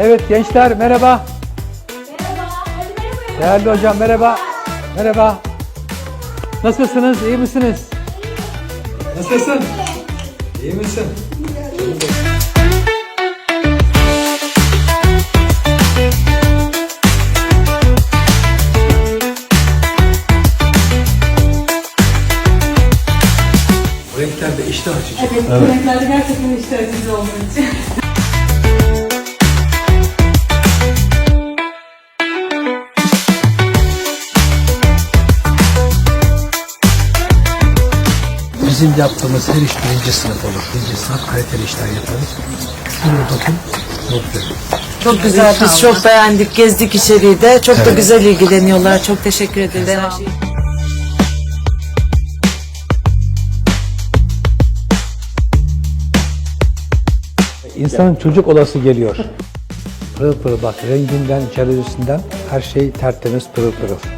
Evet gençler merhaba. Değerli hocam merhaba. Merhaba. Nasılsınız? İyi misiniz? Nasılsın? İyi misin? Bu renklerde iştah açıcı. Evet, yemeklerde gerçekten işte acıcı olduğu için. Bizim yaptığımız her iş birinci sınıf olur. Birinci sınıf kaliteli işler yaparız. Bunu bakın, not verin. Çok güzel. Biz çok beğendik. Gezdik içeriği de. Çok da güzel ilgileniyorlar. Çok teşekkür ederiz. her şey için. İnsanın çocuk olası geliyor. Pırıl pırıl bak renginden, içerisinden her şey tertemiz pırıl pırıl.